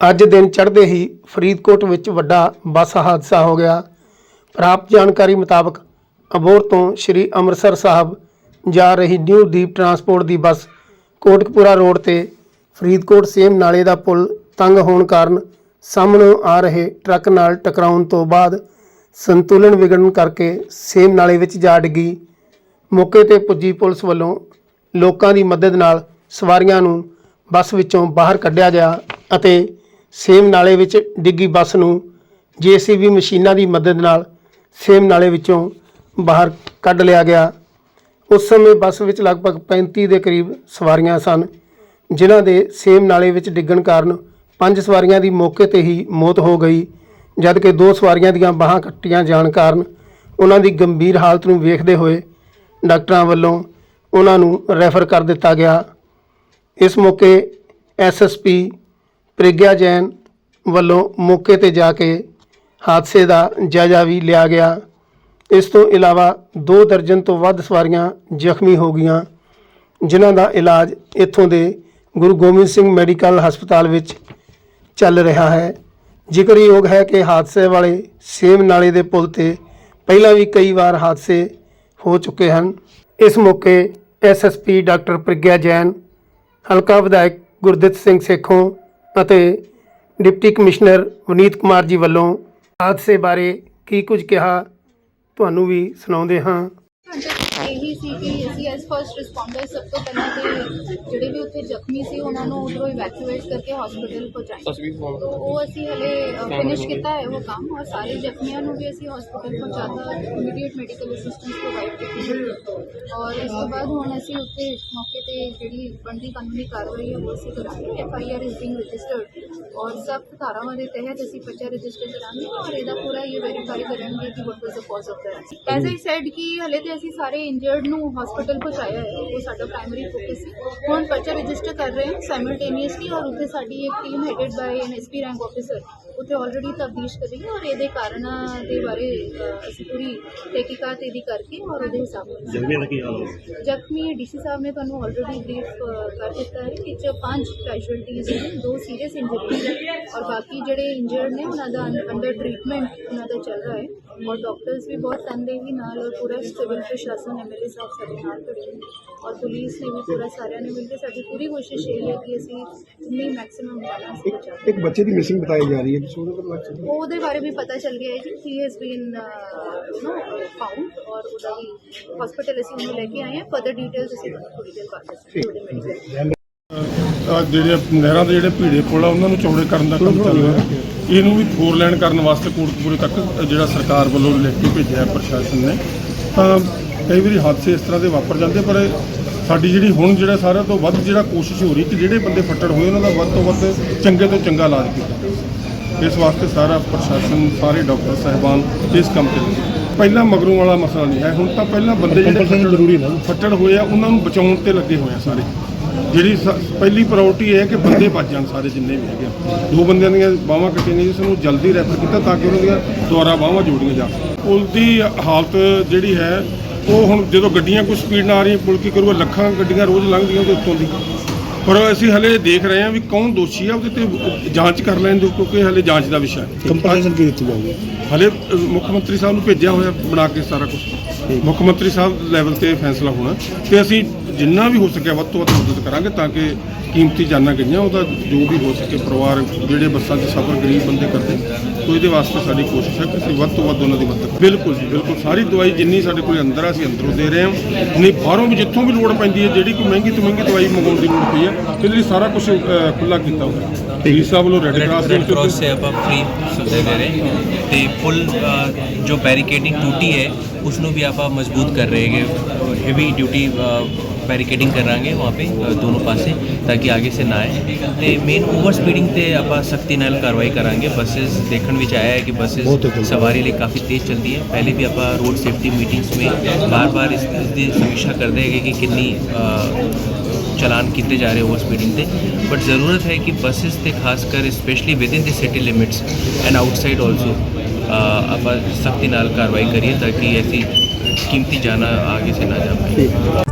ਅੱਜ ਦਿਨ ਚੜ੍ਹਦੇ ਹੀ ਫਰੀਦਕੋਟ ਵਿੱਚ ਵੱਡਾ ਬੱਸ ਹਾਦਸਾ ਹੋ ਗਿਆ। ਪ੍ਰਾਪਤ ਜਾਣਕਾਰੀ ਮੁਤਾਬਕ ਅਬੋਰ ਤੋਂ ਸ੍ਰੀ ਅੰਮ੍ਰਿਤਸਰ ਸਾਹਿਬ ਜਾ ਰਹੀ ਨਿਊ ਦੀਪ ਟਰਾਂਸਪੋਰਟ ਦੀ ਬੱਸ ਕੋਟਕਪੂਰਾ ਰੋਡ ਤੇ ਫਰੀਦਕੋਟ ਸੇਮ ਨਾਲੇ ਦਾ ਪੁਲ ਤੰਗ ਹੋਣ ਕਾਰਨ ਸਾਹਮਣੇ ਆ ਰਹੇ ਟਰੱਕ ਨਾਲ ਟਕਰਾਉਣ ਤੋਂ ਬਾਅਦ ਸੰਤੁਲਨ ਵਿਗੜਨ ਕਰਕੇ ਸੇਮ ਨਾਲੇ ਵਿੱਚ ਜਾ ਡਿੱਗੀ। ਮੌਕੇ ਤੇ ਪੁੱਜੀ ਪੁਲਿਸ ਵੱਲੋਂ ਲੋਕਾਂ ਦੀ ਮਦਦ ਨਾਲ ਸਵਾਰੀਆਂ ਨੂੰ ਬੱਸ ਵਿੱਚੋਂ ਬਾਹਰ ਕੱਢਿਆ ਗਿਆ ਅਤੇ ਸੇਮ ਨਾਲੇ ਵਿੱਚ ਡਿੱਗੀ ਬੱਸ ਨੂੰ ਜੀਸੀਬੀ ਮਸ਼ੀਨਾਂ ਦੀ ਮਦਦ ਨਾਲ ਸੇਮ ਨਾਲੇ ਵਿੱਚੋਂ ਬਾਹਰ ਕੱਢ ਲਿਆ ਗਿਆ। ਉਸ ਸਮੇਂ ਬੱਸ ਵਿੱਚ ਲਗਭਗ 35 ਦੇ ਕਰੀਬ ਸਵਾਰੀਆਂ ਸਨ, ਜਿਨ੍ਹਾਂ ਦੇ ਸੇਮ ਨਾਲੇ ਵਿੱਚ ਡਿੱਗਣ ਕਾਰਨ ਪੰਜ ਸਵਾਰੀਆਂ ਦੀ ਮੌਕੇ ਤੇ ਹੀ ਮੌਤ ਹੋ ਗਈ, ਜਦਕਿ ਦੋ ਸਵਾਰੀਆਂ ਦੀਆਂ ਬਾਹਾਂ ਕੱਟੀਆਂ ਜਾਣ ਕਾਰਨ ਉਹਨਾਂ ਦੀ ਗੰਭੀਰ ਹਾਲਤ ਨੂੰ ਵੇਖਦੇ ਹੋਏ ਡਾਕਟਰਾਂ ਵੱਲੋਂ ਉਹਨਾਂ ਨੂੰ ਰੈਫਰ ਕਰ ਦਿੱਤਾ ਗਿਆ। ਇਸ ਮੌਕੇ ਐਸਐਸਪੀ ਪ੍ਰਗਿਆ ਜੈਨ ਵੱਲੋਂ ਮੌਕੇ ਤੇ ਜਾ ਕੇ ਹਾਦਸੇ ਦਾ ਜਾਇਜ਼ਾ ਵੀ ਲਿਆ ਗਿਆ। ਇਸ ਤੋਂ ਇਲਾਵਾ 2 ਦਰਜਨ ਤੋਂ ਵੱਧ ਸਵਾਰੀਆਂ ਜ਼ਖਮੀ ਹੋ ਗਈਆਂ, ਜਿਨ੍ਹਾਂ ਦਾ ਇਲਾਜ ਇੱਥੋਂ ਦੇ ਗੁਰੂ ਗੋਬਿੰਦ ਸਿੰਘ ਮੈਡੀਕਲ ਹਸਪਤਾਲ ਵਿੱਚ ਚੱਲ ਰਿਹਾ ਹੈ। ਜ਼ਿਕਰਯੋਗ ਹੈ ਕਿ ਹਾਦਸੇ ਵਾਲੇ ਸੇਮ ਨਾਲੇ ਦੇ ਪੁਲ ਤੇ ਪਹਿਲਾਂ ਵੀ ਕਈ ਵਾਰ ਹਾਦਸੇ ਹੋ ਚੁੱਕੇ ਹਨ। ਇਸ ਮੌਕੇ ਐਸਐਸਪੀ ਡਾਕਟਰ ਪ੍ਰਗਿਆ ਜੈਨ, ਹਲਕਾ ਵਿਧਾਇਕ ਗੁਰਦਿੱਤ ਸਿੰਘ ਸੇਖੋਂ ਅਤੇ ਡਿਪਟੀ ਕਮਿਸ਼ਨਰ ਵਨੀਤ ਕੁਮਾਰ ਜੀ ਵੱਲੋਂ ਹਾਦਸੇ ਬਾਰੇ ਕੀ ਕੁਝ ਕਿਹਾ, ਤੁਹਾਨੂੰ ਵੀ ਸੁਣਾਉਂਦੇ ਹਾਂ। ਇਹੀ ਸੀ ਕਿ ਅਸੀਂ ਐਸ ਫਰਸਟ ਰਿਸਪੌਂਡਰ ਸਭ ਤੋਂ ਪਹਿਲਾਂ ਤੇ ਜਿਹੜੇ ਵੀ ਉੱਥੇ ਜ਼ਖਮੀ ਸੀ ਉਹਨਾਂ ਨੂੰ ਉਧਰੋਂ ਇਵੈਕੂਏਟ ਕਰਕੇ ਹਸਪੀਟਲ ਪਹੁੰਚਾਇਆ। ਤੋ ਉਹ ਅਸੀਂ ਹਲੇ ਫਿਨਿਸ਼ ਕੀਤਾ ਹੈ ਉਹ ਕੰਮ ਔਰ ਸਾਰੇ ਜ਼ਖਮੀਆਂ ਨੂੰ ਵੀ ਅਸੀਂ ਹਸਪੀਟਲ ਪਹੁੰਚਾਤਾ ਇਮੀਡੀਏਟ ਮੈਡੀਕਲ ਅਸਿਸਟੈਂਸ ਪ੍ਰੋਵਾਈਡ ਕੀਤੀ। ਔਰ ਇਸ ਤੋਂ ਬਾਅਦ ਹੁਣ ਅਸੀਂ ਉੱਥੇ ਮੌਕੇ ਤੇ ਜਿਹੜੀ ਬਣਦੀ ਕਾਨੂੰਨੀ ਕਾਰਵਾਈ ਹੈ ਉਹ ਅਸੀਂ ਕਰਾਂਗੇ। F I R is being registered ਔਰ ਸਖਤ ਧਾਰਾਵਾਂ ਦੇ ਤਹਿਤ ਅਸੀਂ ਬੱਚਾ ਰਜਿਸਟਰ ਕਰਾਂਗੇ ਔਰ ਇਹਦਾ ਪੂਰਾ ਇਹ ਵੈਰੀਫਾਈ ਕਰਾਂਗੇ ਕਿ what was the cause of that as I said ਕਿ ਹਲੇ ਤੇ ਅਸੀਂ ਸਾਰੇ ਇੰਜਰਡ ਨੂੰ ਹਸਪੀਟਲ ਪਹੁੰਚਾਇਆ ਹੈ ਉਹ ਸਾਡਾ ਪ੍ਰਾਇਮਰੀ ਫੋਕਸ ਸੀ। ਹੁਣ ਬੱਚਾ ਰਜਿਸਟਰ ਕਰ ਰਹੇ ਹਾਂ ਸਾਈਮਲਟੇਨੀਅਸਲੀ ਔਰ ਉੱਥੇ ਸਾਡੀ ਇੱਕ team headed by an SP rank officer ਉੱਥੇ ਆਲਰੇਡੀ ਤਬਦੀਸ਼ ਕਰ ਔਰ ਇਹਦੇ ਕਾਰਨਾਂ ਦੇ ਬਾਰੇ ਅਸੀਂ ਪੂਰੀ ਤਹਿਕੀਕਾਤ ਇਹਦੀ ਕਰਕੇ ਔਰ ਉਹਦੇ ਹਿਸਾਬ ਨਾਲ। ਜ਼ਖਮੀਆਂ ਦਾ ਕੀ ਹਾਲ ਹੈ? ਜ਼ਖਮੀ ਡੀਸੀ ਸਾਹਿਬ ਨੇ ਤੁਹਾਨੂੰ ਆਲਰੇਡੀ ਬਰੀਫ ਕਰ ਦਿੱਤਾ ਹੈ ਕਿ ਚ ਪੰਜ ਕੈਜੁਅਲਟੀਜ਼ ਨੇ ਦੋ ਸੀਰੀਅਸ ਇੰਜਰੀਜ਼ ਔਰ ਬਾਕੀ ਜਿਹੜੇ ਇੰਜਰਡ ਨੇ ਉਹਨਾਂ ਦਾ ਅੰਡਰ ਟ੍ਰੀਟਮੈਂਟ ਉਹਨਾਂ ਦਾ ਚੱਲ ਰਿਹਾ ਹੈ ਔਰ ਡਾਕਟਰਸ ਵੀ ਬਹੁਤ ਤਨਦੇਹੀ ਨਾਲ ਔਰ ਪੂਰਾ ਸਿਵਲ ਪ੍ਰਸ਼ਾਸਨ ਐਮਐਲਏ ਸਾਹਿਬ ਸਾਡੇ ਨਾਲ ਖੜੇ ਨੇ ਔਰ ਪੁਲਿਸ ਨੇ ਵੀ ਪੂਰਾ ਸਾਰਿਆਂ ਨੇ ਮਿਲ ਕੇ ਸਾਡੀ ਪੂਰੀ ਕੋਸ਼ਿਸ਼ ਇਹ ਹੈ ਕਿ ਅਸੀਂ ਜਿੰਨੀ ਮੈਕਸਿਮਮ ਜਾਨਾਂ ਅਸੀਂ ਬਚਾ ਇੱਕ ਬੱਚੇ ਦੀ ਮਿਸਿੰਗ ਬਤਾਈ ਜਾ ਰਹੀ ਹੈ ਕਿ ਉਹਦੇ ਪਰ ਲੱਗ ਉਹਦੇ ਬਾਰੇ ਵੀ ਪਤਾ ਚੱਲ ਗਿਆ ਹੈ ਕਿ he has been no found ਔਰ ਉਹਦਾ ਵੀ ਹਸਪੀਟਲ ਅਸੀਂ ਉਹਨੂੰ ਲੈ ਕੇ ਆਏ ਹਾਂ। ਫਰਦਰ ਡਿਟੇਲਸ ਅਸੀਂ ਥੋੜੀ ਦੇਰ ਬਾਅਦ ਦੱਸਾਂਗੇ। ਆ ਜਿਹੜੇ ਨਹਿਰਾਂ ਦੇ ਜਿਹੜੇ ਭੀੜੇ ਪੁਲ ਆ ਉਹਨਾਂ ਨੂੰ ਚੌੜੇ ਕਰਨ ਦਾ ਕੰਮ ਚੱਲ ਰਿਹਾ ਇਹਨੂੰ ਵੀ ਫੋਰ ਲੈਣ ਕਰਨ ਵਾਸਤੇ ਕੋਟਕਪੂਰੇ ਤੱਕ ਜਿਹੜਾ ਸਰਕਾਰ ਵੱਲੋਂ ਲਿਖ ਕੇ ਭੇਜਿਆ ਹੈ ਪ੍ਰਸ਼ਾਸਨ ਨੇ ਤਾਂ ਕਈ ਵਾਰੀ ਹਾਦਸੇ ਇਸ ਤਰ੍ਹਾਂ ਦੇ ਵਾਪਰ ਜਾਂਦੇ ਪਰ ਸਾਡੀ ਜਿਹੜੀ ਹੁਣ ਜਿਹੜਾ ਸਾਰਿਆਂ ਤੋਂ ਵੱਧ ਜਿਹੜਾ ਕੋਸ਼ਿਸ਼ ਹੋ ਰਹੀ ਕਿ ਜਿਹੜੇ ਬੰਦੇ ਫੱਟੜ ਹੋਏ ਉਹਨਾਂ ਦਾ ਵੱਧ ਤੋਂ ਵੱਧ ਚੰਗੇ ਤੋਂ ਚੰਗਾ ਇਲਾਜ ਕੀਤਾ। ਇਸ ਵਾਸਤੇ ਸਾਰਾ ਪ੍ਰਸ਼ਾਸਨ ਸਾਰੇ ਡਾਕਟਰ ਸਾਹਿਬਾਨ ਇਸ ਕੰਮ ਤੇ ਲੱਗੇ ਪਹਿਲਾਂ ਮਗਰੋਂ ਵਾਲਾ ਮਸਲਾ ਨਹੀਂ ਹੈ ਹੁਣ ਤਾਂ ਪਹਿਲਾਂ ਬੰਦੇ ਜਿਹੜੇ ਜ਼ਰੂਰੀ ਨਾ। ਫੱਟੜ ਹੋਏ ਆ ਉਹਨਾਂ ਨੂੰ ਬਚਾਉਣ ਤੇ ਲੱਗੇ ਹੋਏ ਆ ਸਾਰੇ ਜਿਹੜੀ ਸ- ਪਹਿਲੀ ਪ੍ਰਾਇੋਰਟੀ ਇਹ ਹੈ ਕਿ ਬੰਦੇ ਬਚ ਜਾਣ ਸਾਰੇ ਜਿੰਨੇ ਵੀ ਹੈਗੇ ਆ। ਦੋ ਬੰਦਿਆਂ ਦੀਆਂ ਬਾਹਾਂ ਕੱਟੀਆਂ ਨੇ ਜਿਸ ਨੂੰ ਜਲਦੀ ਰੈਫਰ ਕੀਤਾ ਤਾਂ ਕਿ ਉਹਨਾਂ ਦੀਆਂ ਦੁਆਰਾ ਬਾਹਾਂ ਜੋੜੀਆਂ ਜਾ ਸਕਣ ਪੁਲ ਦੀ ਹਾਲਤ ਜਿਹੜੀ ਹੈ ਉਹ ਹੁਣ ਜਦੋਂ ਗੱਡੀਆਂ ਕੋਈ ਸਪੀਡ ਨਾਲ ਆ ਰਹੀਆਂ ਪੁਲ ਕੀ ਕਰੂਗਾ? ਲੱਖਾਂ ਗੱਡੀਆਂ ਰੋਜ਼ ਲੰਘਦੀਆਂ ਉਹਦੇ ਉੱਤੋਂ ਦੀ। ਪਰ ਅਸੀਂ ਹਲੇ ਦੇਖ ਰਹੇ ਹਾਂ ਵੀ ਕੌਣ ਦੋਸ਼ੀ ਆ ਉਹਦੇ ਤੇ ਜਾਂਚ ਕਰ ਲੈਣ ਦਿਓ ਕਿਉਂਕਿ ਹਲੇ ਜਾਂਚ ਦਾ ਵਿਸ਼ਾ ਹੈ। ਕੰਪਨਸੇਸ਼ਨ ਕੀ ਦਿੱਤੀ ਜਾਊਗੀ ਹਲੇ ਅ, ਮੁੱਖ ਮੰਤਰੀ ਸਾਹਿਬ ਨੂੰ ਭੇਜਿਆ ਹੋਇਆ ਬਣਾ ਕੇ ਸਾਰਾ ਕੁਝ ਮੁੱਖ ਮੰਤਰੀ ਸਾਹਿਬ ਲੈਵਲ ਤੇ ਫੈਸਲਾ ਹੋਣਾ। ਤੇ ਅਸੀਂ ਜਿੰਨਾ ਵੀ ਹੋ ਸਕਿਆ ਵੱਧ ਤੋਂ ਵੱਧ ਮਦਦ ਕਰਾਂਗੇ ਤਾਂ ਕਿ ਕੀਮਤੀ ਜਾਨਾਂ ਗਈਆਂ ਉਹਦਾ ਜੋ ਵੀ ਹੋ ਸਕੇ ਪਰਿਵਾਰ ਜਿਹੜੇ ਬੱਸਾਂ 'ਚ ਸਫ਼ਰ ਗਰੀਬ ਬੰਦੇ ਕਰਦੇ ਤੋ ਇਹਦੇ ਵਾਸਤੇ ਸਾਡੀ ਕੋਸ਼ਿਸ਼ ਹੈ ਕਿ ਅਸੀਂ ਵੱਧ ਤੋਂ ਵੱਧ ਉਹਨਾਂ ਦੀ ਮਦਦ ਬਿਲਕੁਲ ਜੀ ਬਿਲਕੁਲ। ਸਾਰੀ ਦਵਾਈ ਜਿੰਨੀ ਸਾਡੇ ਕੋਲ ਅੰਦਰ ਆ ਅਸੀਂ ਅੰਦਰੋਂ ਦੇ ਰਹੇ ਹਾਂ। ਨਹੀਂ ਬਾਹਰੋਂ ਵੀ ਜਿੱਥੋਂ ਵੀ ਲੋੜ ਪੈਂਦੀ ਹੈ ਜਿਹੜੀ ਕੋਈ ਮਹਿੰਗੀ ਤੋਂ ਮਹਿੰਗੀ ਦਵਾਈ ਮੰਗਾਉਣ ਦੀ ਲੋੜ ਪਈ ਹੈ ਉਹਦੇ ਲਈ ਸਾਰਾ ਕੁਝ ਖੁੱਲਾ ਕੀਤਾ ਹੋਇਆ ਪੀਰ ਸਾਹਿਬ ਵੱਲੋਂ ਰੈੱਡ ਕਰਾਸ ਦੇ ਕ੍ਰਾਸ ਸੇ ਆਪਾਂ ਫ੍ਰੀ ਸੁਵਿਧਾ ਦੇ ਰਹੇ ਤੇ ਫੁੱਲ ਜੋ ਬੈਰੀਕੇਡਿੰਗ ਟੂਟੀ ਹੈ ਉਸ ਨੂੰ ਵੀ ਆਪਾਂ ਮਜ਼ਬੂਤ ਕਰ ਰਹੇ ਹੈਗੇ। ਹੈਵੀ ਡਿਊਟੀ बैरिकेडिंग करा वहाँ पे दोनों पासे ताकि आगे से ना आए। तो मेन ओवर स्पीडिंग ਤੇ ਆਪਾਂ ਸਖਤੀ ਨਾਲ ਕਾਰਵਾਈ ਕਰਾਂਗੇ ਬੱਸਸ ਦੇਖਣ ਵਿੱਚ ਆਇਆ ਹੈ ਕਿ ਬੱਸਸ ਸਵਾਰੀ ਲਈ ਕਾਫੀ ਤੇਜ਼ ਚਲਦੀ ਹੈ ਪਹਿਲੇ ਵੀ ਆਪਾਂ ਰੋਡ ਸੇਫਟੀ ਮੀਟਿੰਗਸ ਵਿੱਚ ਬਾਰ-ਬਾਰ ਇਸ ਦੀ ਸਮੀਖਿਆ ਕਰਦੇ ਹੈਗੇ ਕਿ चलान किए जा रहे ओवर स्पीडिंग से बट ज़रूरत है कि बसेस से खासकर specially within the city limits and outside also आप सख्ती नाल कार्रवाई करिए ताकि ऐसी कीमती जाना आगे से ना जा पाए।